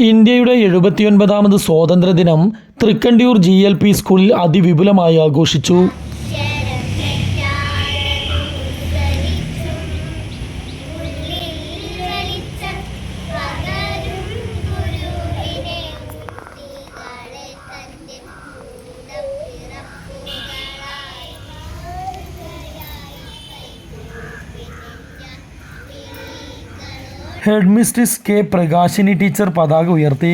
ഇന്ത്യയുടെ എഴുപത്തിയൊൻപതാമത് സ്വാതന്ത്ര്യദിനം Thrikkandiyur G L P സ്കൂളിൽ അതിവിപുലമായി ആഘോഷിച്ചു. Headmistress K Prakashini teacher പതാക ഉയർത്തി.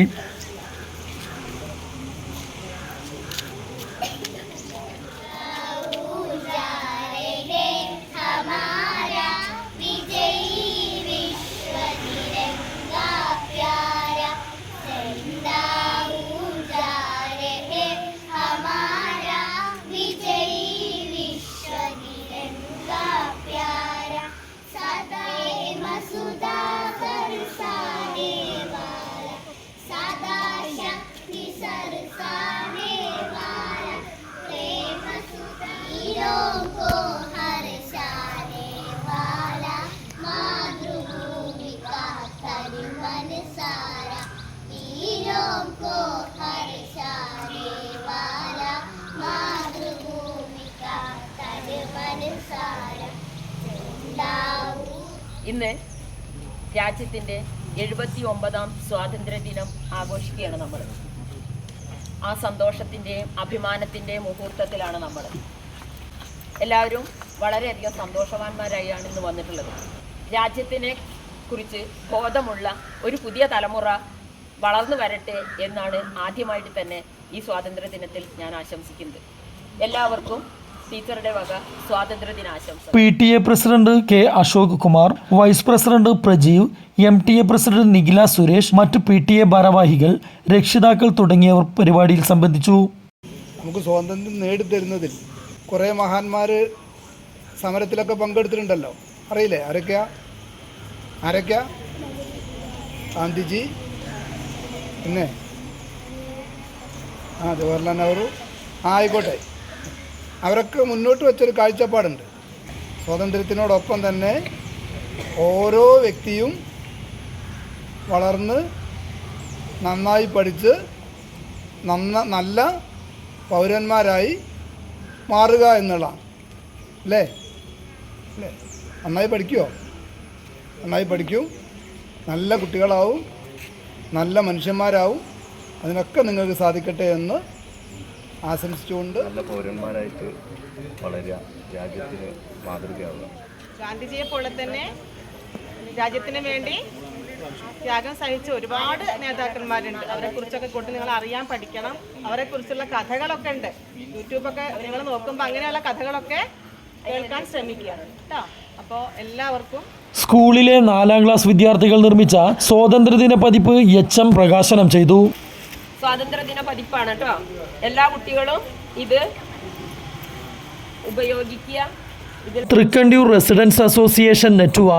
ഇന്ന് രാജ്യത്തിന്റെ എഴുപത്തി ഒമ്പതാം സ്വാതന്ത്ര്യ ദിനം ആഘോഷിക്കുകയാണ് നമ്മൾ. ആ സന്തോഷത്തിന്റെയും അഭിമാനത്തിന്റെയും മുഹൂർത്തത്തിലാണ് നമ്മൾ. എല്ലാവരും വളരെയധികം സന്തോഷവാന്മാരായാണ് ഇന്ന് വന്നിട്ടുള്ളത്. രാജ്യത്തിനെ കുറിച്ച് ബോധമുള്ള ഒരു പുതിയ തലമുറ വളർന്നു വരട്ടെ എന്നാണ് ആദ്യമായിട്ട് തന്നെ ഈ സ്വാതന്ത്ര്യ ദിനത്തിൽ ഞാൻ ആശംസിക്കുന്നത്. എല്ലാവർക്കും ടീച്ചറുടെ വക സ്വാതന്ത്ര്യ ദിനാശംസ P T A president K Ashok Kumar vice president Prajeev M T A president Nikhila Suresh മറ്റ് പി ടി എ ഭാരവാഹികൾ രക്ഷിതാക്കൾ തുടങ്ങിയവർ പരിപാടിയിൽ സംബന്ധിച്ചു. നമുക്ക് സ്വാതന്ത്ര്യം നേടിത്തരുന്നതിൽ കുറേ മഹാന്മാർ സമരത്തിലൊക്കെ പങ്കെടുത്തിട്ടുണ്ടല്ലോ. അറിയില്ലേ? ആരൊക്കെയാ? ആരൊക്കെയാ? ഗാന്ധിജി പിന്നെ? ആ ജവഹർലാൽ നെഹ്റു. ആ ആയിക്കോട്ടെ. അവരൊക്കെ മുന്നോട്ട് വെച്ചൊരു കാഴ്ചപ്പാടുണ്ട്. സ്വാതന്ത്ര്യത്തിനോടൊപ്പം തന്നെ ഓരോ വ്യക്തിയും വളർന്ന് നന്നായി പഠിച്ച് നന്ന നല്ല പൗരന്മാരായി മാറുക എന്നുള്ളതാണ്. അല്ലേ? അല്ലേ? നന്നായി പഠിക്കുമോ നന്നായി പഠിക്കും. നല്ല കുട്ടികളാവും. നല്ല മനുഷ്യന്മാരാവും. അതിനൊക്കെ നിങ്ങൾക്ക് സാധിക്കട്ടെ എന്ന് ആശംസിച്ചുകൊണ്ട് നല്ല പൗരന്മാരായിട്ട് വളരുക. രാജ്യത്തിന് മാതൃകയാവുക. ഗാന്ധിജിയെ പോലെ തന്നെ രാജ്യത്തിന് വേണ്ടി ത്യാഗം സഹിച്ച ഒരുപാട് നേതാക്കന്മാരുണ്ട്. അവരെ കുറിച്ചൊക്കെ കൊണ്ട് നിങ്ങൾ അറിയാൻ പഠിക്കണം. അവരെ കുറിച്ചുള്ള കഥകളൊക്കെ ഉണ്ട്. യൂട്യൂബൊക്കെ നിങ്ങൾ നോക്കുമ്പോൾ അങ്ങനെയുള്ള കഥകളൊക്കെ കേൾക്കാൻ ശ്രമിക്കുക. കേട്ടോ അപ്പോൾ എല്ലാവർക്കും സ്കൂളിലെ നാലാം ക്ലാസ് വിദ്യാർത്ഥികൾ നിർമ്മിച്ച സ്വാതന്ത്ര്യദിന പതിപ്പ് എച്ച് എം പ്രകാശനം ചെയ്തു. സ്വാതന്ത്ര്യദിന പതിപ്പാണ് കേട്ടോ. എല്ലാ കുട്ടികളും ഇത് ഉപയോഗിക്കുക. തൃക്കണ്ടിയൂർ റെസിഡൻസ് അസോസിയേഷൻ നെറ്റുവ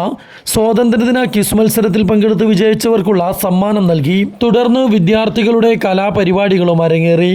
സ്വാതന്ത്ര്യദിന ക്വിസ് മത്സരത്തിൽ പങ്കെടുത്ത് വിജയിച്ചവർക്കുള്ള സമ്മാനം നൽകി. തുടർന്ന് വിദ്യാർത്ഥികളുടെ കലാപരിപാടികളും അരങ്ങേറി.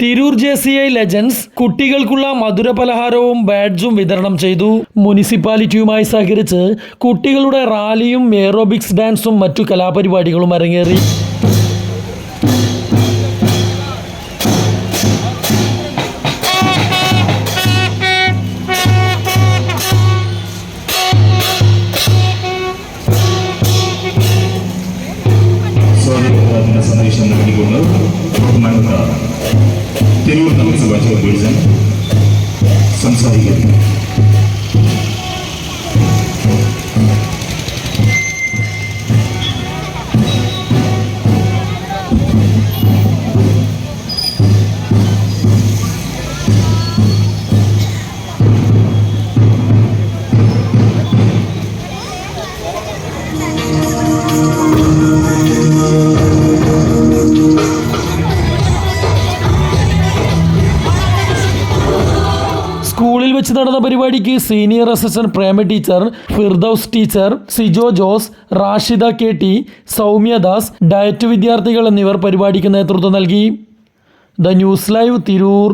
Tirur J C I legends കുട്ടികൾക്കുള്ള മധുരപലഹാരവും ബാഡ്ജും വിതരണം ചെയ്തു. മുനിസിപ്പാലിറ്റിയുമായി സഹകരിച്ച് കുട്ടികളുടെ റാലിയും എയറോബിക്സ് ഡാൻസും മറ്റു കലാപരിപാടികളും അരങ്ങേറി. നഗരസഭാ ചെയർപേഴ്സൺ സംസാരിക്കുന്നു. നടന്ന പരിപാടിക്ക് senior assistant Prema teacher Firdaus teacher Sijo Jose Rashida K T Saumya Das DIET വിദ്യാർത്ഥികൾ എന്നിവർ പരിപാടിക്ക് നേതൃത്വം നൽകി. The news live Tirur.